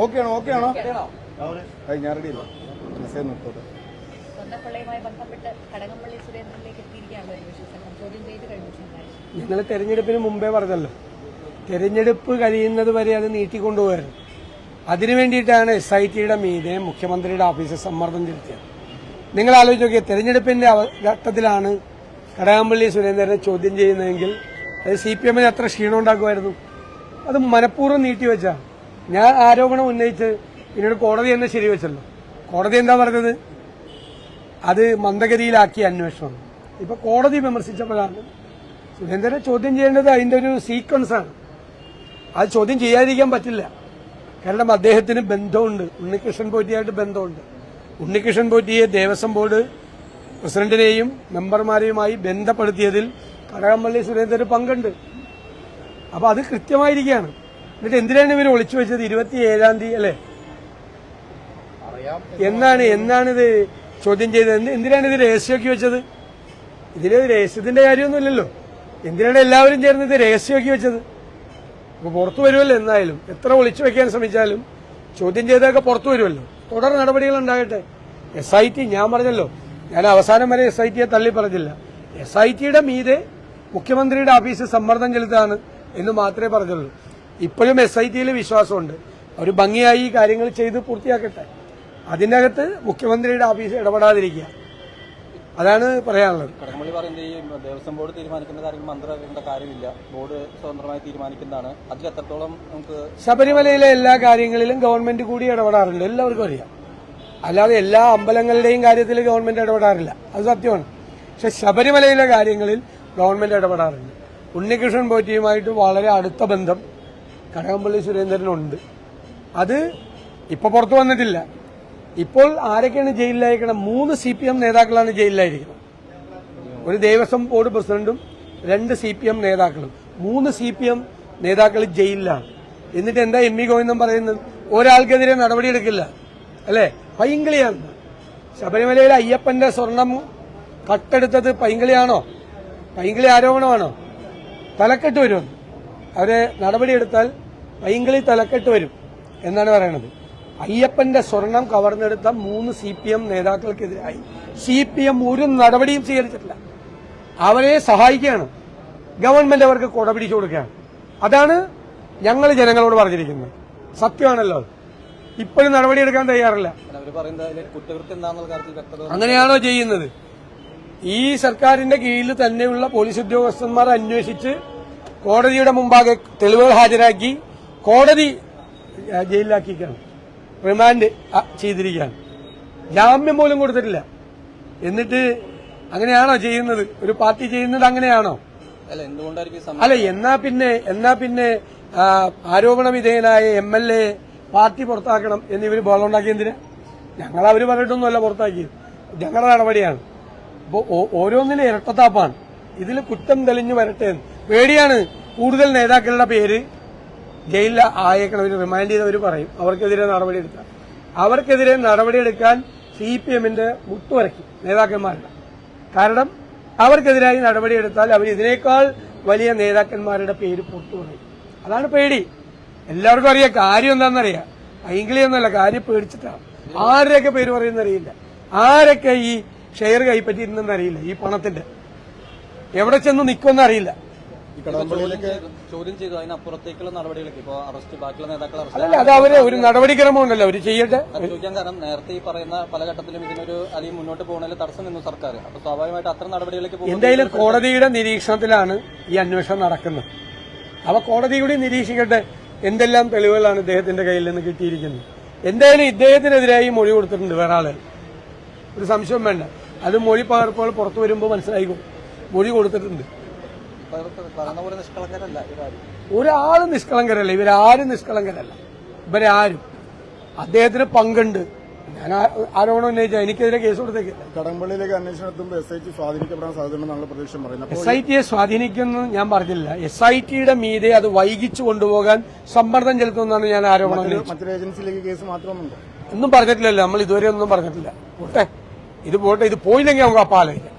Okay ആണോ okay ആണോ അത് ഞാൻ റെഡിയല്ല മെസ്സേജ് നിർത്തോട്ടെ. സ്വർണക്കൊള്ളയുമായി ബന്ധപ്പെട്ട് കടകംപള്ളി സുരേന്ദ്രനിലേക്ക് എത്തിയിരിക്കുകയാണല്ലോ അന്വേഷണ സംഘം ചോദ്യം ചെയ്ത് കഴിഞ്ഞു ഞങ്ങൾ തെരഞ്ഞെടുപ്പിന് മുമ്പേ പറഞ്ഞല്ലോ. തെരഞ്ഞെടുപ്പ് കഴിയുന്നത് വരെ അത് നീട്ടിക്കൊണ്ടുപോകരുത്. അതിനു വേണ്ടിയിട്ടാണ് എസ് ഐ ടിയുടെ മീതെ മുഖ്യമന്ത്രിയുടെ ഓഫീസിൽ സമ്മർദ്ദം ചെലുത്തിയത്. നിങ്ങൾ ആലോചിച്ച് നോക്കിയ തെരഞ്ഞെടുപ്പിന്റെ ഘട്ടത്തിലാണ് കടകംപള്ളി സുരേന്ദ്രനെ ചോദ്യം ചെയ്യുന്നതെങ്കിൽ അത് സി പി എമ്മിന് എത്ര ക്ഷീണം ഉണ്ടാക്കുമായിരുന്നു. അത് മനഃപൂർവം നീട്ടിവെച്ചാ. ഞാൻ ആരോപണം ഉന്നയിച്ച് പിന്നീട് കോടതി എന്നെ ശരിവെച്ചല്ലോ. കോടതി എന്താ പറഞ്ഞത്? അത് മന്ദഗതിയിലാക്കിയ അന്വേഷണം. ഇപ്പൊ കോടതി വിമർശിച്ചപ്പോഴാണ് സുരേന്ദ്രനെ ചോദ്യം ചെയ്യേണ്ടത് അതിന്റെ ഒരു സീക്വൻസ് ആണ്. അത് ചോദ്യം ചെയ്യാതിരിക്കാൻ പറ്റില്ല. കാരണം അദ്ദേഹത്തിന് ബന്ധമുണ്ട്. ഉണ്ണികൃഷ്ണൻ പോറ്റിയായിട്ട് ബന്ധമുണ്ട്. ഉണ്ണികൃഷ്ണൻ പോറ്റിയെ ദേവസ്വം ബോർഡ് പ്രസിഡന്റിനെയും മെമ്പർമാരെയുമായി ബന്ധപ്പെടുത്തിയതിൽ കടകംപള്ളി സുരേന്ദ്രന് പങ്കുണ്ട്. അപ്പൊ അത് കൃത്യമായിരിക്കുകയാണ്. എന്നിട്ട് എന്തിനാണ് ഇവർ ഒളിച്ചു വെച്ചത് ഇരുപത്തി ഏഴാം തീയതി അല്ലേ? എന്നാണ് എന്നാണിത് ചോദ്യം ചെയ്തത്? എന്ത്- എന്തിനാണ് ഇത് രഹസ്യമാക്കി വെച്ചത്? ഇതിലെ രഹസ്യത്തിന്റെ കാര്യമൊന്നുമില്ലല്ലോ. എന്തിനാണ് എല്ലാവരും ചേർന്ന് ഇത് രഹസ്യമാക്കി വെച്ചത്? അപ്പൊ പുറത്തു വരുമല്ലോ എന്തായാലും എത്ര ഒളിച്ചു വെക്കാൻ ശ്രമിച്ചാലും ചോദ്യം ചെയ്തതൊക്കെ പുറത്തു വരുമല്ലോ. തുടർ നടപടികൾ ഉണ്ടാകട്ടെ. എസ് ഐ ടി ഞാൻ പറഞ്ഞല്ലോ. ഞാൻ അവസാനം വരെ എസ് ഐ ടിയെ തള്ളി പറഞ്ഞില്ല. എസ് ഐ ടിയുടെ മീതെ മുഖ്യമന്ത്രിയുടെ ഓഫീസ് സമ്മർദ്ദം ചെലുത്താണ് എന്ന് മാത്രമേ പറഞ്ഞുള്ളൂ. ഇപ്പോഴും എസ് ഐ ടിയിൽ വിശ്വാസമുണ്ട്. അവർ ഭംഗിയായി കാര്യങ്ങൾ ചെയ്ത് പൂർത്തിയാക്കട്ടെ. അതിനകത്ത് അകത്ത് മുഖ്യമന്ത്രിയുടെ ഓഫീസ് ഇടപെടാതിരിക്കുക. അതാണ് പറയാനുള്ളത്. കടകംപള്ളി പറയുന്നത് ഈ ദേവസ്വം ബോർഡ് തീരുമാനിക്കുന്ന കാര്യങ്ങൾ മന്ത്രിയുടെ കാര്യമില്ല. ബോർഡ് സ്വതന്ത്രമായി തീരുമാനിക്കുന്നതാണ്. അതിൽ എത്രത്തോളം നമുക്ക് ശബരിമലയിലെ എല്ലാ കാര്യങ്ങളിലും ഗവൺമെന്റ് കൂടി ഇടപെടാറുണ്ട്. എല്ലാവർക്കും അറിയാം. അല്ലാതെ എല്ലാ അമ്പലങ്ങളുടെയും കാര്യത്തിൽ ഗവൺമെന്റ് ഇടപെടാറില്ല. അത് സത്യമാണ്. പക്ഷെ ശബരിമലയിലെ കാര്യങ്ങളിൽ ഗവൺമെന്റ് ഇടപെടാറുണ്ട്. ഉണ്ണികൃഷ്ണൻ പോറ്റിയുമായിട്ട് വളരെ അടുത്ത ബന്ധം കടകംപള്ളി സുരേന്ദ്രനുണ്ട്. അത് ഇപ്പൊ പുറത്തു വന്നിട്ടില്ല. ഇപ്പോൾ ആരൊക്കെയാണ് ജയിലിലായിരിക്കണം? മൂന്ന് സി പി എം നേതാക്കളാണ് ജയിലിലായിരിക്കുന്നത്. ഒരു ദേവസ്വം ബോർഡ് പ്രസിഡന്റും രണ്ട് സി പി എം നേതാക്കളും. മൂന്ന് സി പി എം നേതാക്കൾ ജയിലിലാണ്. എന്നിട്ട് എന്താ എം ഇ ഗോവിന്ദൻ പറയുന്നത്? ഒരാൾക്കെതിരെ നടപടിയെടുക്കില്ല. അല്ലേ? പൈങ്കിളിയാണ്. ശബരിമലയിലെ അയ്യപ്പന്റെ സ്വർണം കട്ടെടുത്തത് പൈങ്കിളിയാണോ? പൈങ്കിളി ആരോപണമാണോ? തലക്കെട്ട് വരുമെന്ന് അവരെ നടപടിയെടുത്താൽ പൈങ്കിളി തലക്കെട്ട് വരും. എന്നാണ് പറയുന്നത് അയ്യപ്പന്റെ സ്വർണം കവർന്നെടുത്ത മൂന്ന് സി പി എം നേതാക്കൾക്കെതിരായി. സി പി എം ഒരു നടപടിയും സ്വീകരിച്ചിട്ടില്ല. അവരെ സഹായിക്കുകയാണ്. ഗവൺമെന്റ് അവർക്ക് കൊട പിടിച്ചു കൊടുക്കുകയാണ്. അതാണ് ഞങ്ങൾ ജനങ്ങളോട് പറഞ്ഞിരിക്കുന്നത്. സത്യമാണല്ലോ. ഇപ്പോഴും നടപടിയെടുക്കാൻ തയ്യാറില്ല. അങ്ങനെയാണോ ചെയ്യുന്നത്? ഈ സർക്കാരിന്റെ കീഴിൽ തന്നെയുള്ള പോലീസ് ഉദ്യോഗസ്ഥന്മാർ അന്വേഷിച്ച് കോടതിയുടെ മുമ്പാകെ തെളിവുകൾ ഹാജരാക്കി കോടതി ജയിലിലാക്കിയിരിക്കുകയാണ്. റിമാൻഡ് ചെയ്തിരിക്കുകയാണ്. ജാമ്യം പോലും കൊടുത്തിട്ടില്ല. എന്നിട്ട് അങ്ങനെയാണോ ചെയ്യുന്നത്? ഒരു പാർട്ടി ചെയ്യുന്നത് അങ്ങനെയാണോ? അല്ല എന്നാ പിന്നെ എന്നാ പിന്നെ ആരോപണ വിധേയനായ എം എൽ എ പാർട്ടി പുറത്താക്കണം എന്നിവർ ബോളുണ്ടാക്കി എന്തിനാ? ഞങ്ങൾ അവർ പറഞ്ഞിട്ടൊന്നുമല്ല പുറത്താക്കിയത്. ഞങ്ങളുടെ നടപടിയാണ്. അപ്പോൾ ഓരോന്നിനും ഇരട്ടത്താപ്പാണ്. ഇതിൽ കുറ്റം തെളിഞ്ഞു വരട്ടെ. പേടിയാണ് കൂടുതൽ നേതാക്കളുടെ പേര്. ജയിലിൽ ആയേക്കണം ഒരു റിമാൻഡ് ചെയ്തവർ പറയും അവർക്കെതിരെ നടപടിയെടുക്കാം അവർക്കെതിരെ നടപടിയെടുക്കാൻ സി പി എമ്മിന്റെ മുട്ടുവരയ്ക്കും നേതാക്കന്മാരുടെ. കാരണം അവർക്കെതിരായി നടപടിയെടുത്താൽ അവർ ഇതിനേക്കാൾ വലിയ നേതാക്കന്മാരുടെ പേര് പുറത്തു പറയും. അതാണ് പേടി. എല്ലാവർക്കും അറിയാം കാര്യം എന്താണെന്നറിയാം. അയിങ്കിളിയൊന്നുമല്ല കാര്യം പേടിച്ചിട്ടാണ്. ആരുടെയൊക്കെ പേര് പറയുന്നറിയില്ല. ആരൊക്കെ ഈ ഷെയർ കൈപ്പറ്റിയിരുന്നെന്നറിയില്ല ഈ പണത്തിന്റെ. എവിടെ ചെന്ന് നിൽക്കുമെന്ന് അറിയില്ല ഈ കടകംപള്ളിയിലേക്ക് ചോദ്യം ചെയ്തു അതിനപ്പുറത്തേക്കുള്ള നടപടികളൊക്കെ. ഇപ്പൊ അറസ്റ്റ് ബാക്കിയുള്ള നേതാക്കൾ അറസ്റ്റ് അല്ലല്ല അത് അവർ ഒരു നടപടിക്രമമുണ്ടല്ലോ. അവർ ചെയ്യട്ടെ. ചോദിക്കാൻ കാരണം നേരത്തെ ഈ പറയുന്ന പല ഘട്ടത്തിലും ഇതിനൊരു അല്ലെങ്കിൽ മുന്നോട്ട് പോകുന്നതിൽ തടസ്സം നിന്നു സർക്കാർ അപ്പൊ സ്വാഭാവികമായിട്ട് അത്ര നടപടികളൊക്കെ എന്തായാലും കോടതിയുടെ നിരീക്ഷണത്തിലാണ് ഈ അന്വേഷണം നടക്കുന്നത്. അവ കോടതി കൂടി നിരീക്ഷിക്കട്ടെ എന്തെല്ലാം തെളിവുകളാണ് ഇദ്ദേഹത്തിന്റെ കയ്യിൽ നിന്ന് കിട്ടിയിരിക്കുന്നത്. എന്തായാലും ഇദ്ദേഹത്തിനെതിരായി മൊഴി കൊടുത്തിട്ടുണ്ട് വേറെ ആളുകൾ ഒരു സംശയം വേണ്ട. അത് മൊഴി പകർപ്പുകൾ പുറത്തു വരുമ്പോൾ മനസ്സിലായിക്കും? മൊഴി കൊടുത്തിട്ടുണ്ട്. പറയുന്ന പോലെ നിഷ്കളങ്കരല്ല ഇവരാരും ഒരാളും നിഷ്കളങ്കരല്ല. ഇവരാരും നിഷ്കളങ്കരല്ല. ഇവരാരും. അദ്ദേഹത്തിന് പങ്കുണ്ട്. ഞാൻ ആരോപണം ഉന്നയിച്ച എനിക്കെതിരെ കേസ് കൊടുത്തേക്കില്ല കടമ്പള്ളിയിലേക്ക് അന്വേഷണം എത്തുമ്പോൾ എസ് ഐ ടി സ്വാധീനിക്കപ്പെടാൻ സാധ്യതയുണ്ടെന്നാണ് പ്രതീക്ഷ പറയുന്നത് എസ് ഐ ടിയെ സ്വാധീനിക്കുന്നു ഞാൻ പറഞ്ഞില്ല. എസ് ഐ ടിയുടെ മീതെ അത് വൈകിച്ചു കൊണ്ടുപോകാൻ സമ്മർദ്ദം ചെലുത്തുമെന്നാണ് ഞാൻ ആരോപണം മറ്റൊരു ഏജൻസിയിലേക്ക് കേസ് മാത്രമൊന്നുണ്ടോ ഒന്നും പറഞ്ഞിട്ടില്ലല്ലോ. നമ്മൾ ഇതുവരെ ഒന്നും പറഞ്ഞിട്ടില്ല. പോട്ടെ. ഇത് പോട്ടെ. ഇത് പോയില്ലെങ്കിൽ നമുക്ക് അപ്പം ആലോചിക്കാം